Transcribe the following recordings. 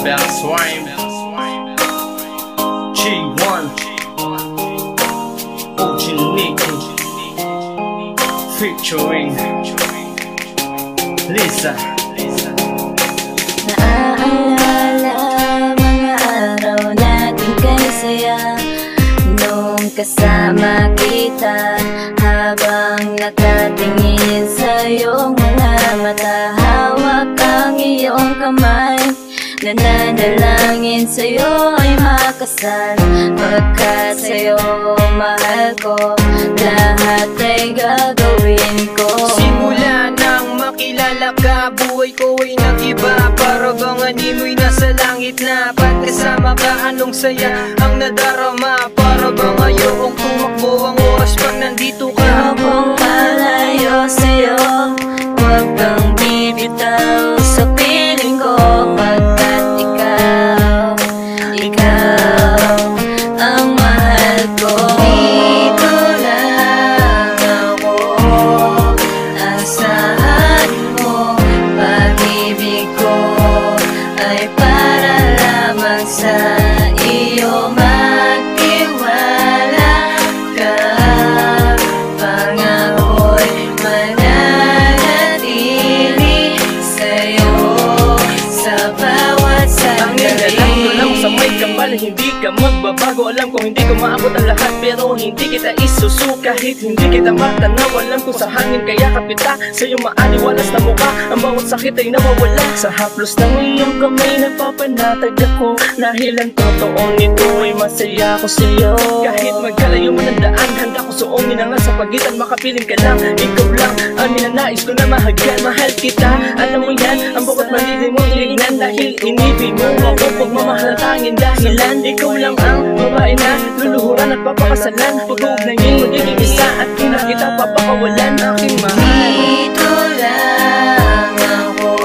about swine. G1, OG Nicky, featuring Lisa. Naaalala mga araw natin kaysaya Noong kasama kita habang nakatingin sa'yo Nananalangin sa'yo ay makasal. Pagkat sa'yo mahal ko Lahat ay gagawin ko. Simula nang makilala ka Buhay ko ay nag-iba Para bang animoy nasa langit na Ba't kasama ka? Anong saya Ang nadarama? Para bang ayokong tumakbo Ang oras pag nandito ka? Ayokong malayo sa'yo Huwag kang bibitaw para lamang sa Hindi ka magbabago Alam ko hindi ko maabot ang lahat Pero hindi kita isusu Kahit hindi kita matanaw Alam ko sa hangin kaya kapita Sa iyong maaliwalas na mukha Ang bawat sakit ay nawawala. Sa haplos ng iyong kamay Napapanatag ako. Dahil ang totoong ito ay masaya ko sa iyo Kahit magkalayo man ang daan Handa ko suungin ang sa pagitan. Makapiling ka lang Ikaw lang ang ninanais ko na mahagan Mahal kita Alam mo yan Ang bawat mali mo tinignan Dahil inibig mo ako Pagmamahal ang tanging dahilan Ikaw lang ang babae na Luluhuran at papakasalan. Pag-uog na ngayon magiging isa At kung nakita papakawalan Aking mahal. Dito lang ako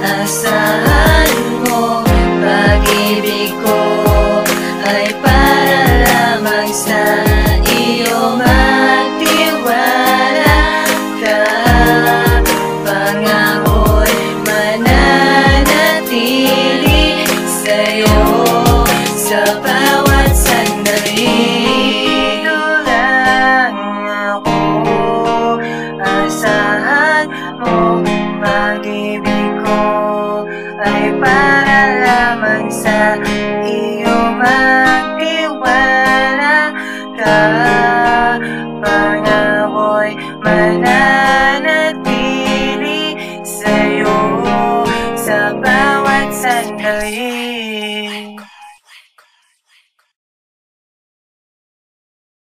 Asahan mo Pag-ibig ko Ay para lamang sa iyo. Magtiwala ka Pangako'y mananatili mananatili sa'yo Sa bawat sandali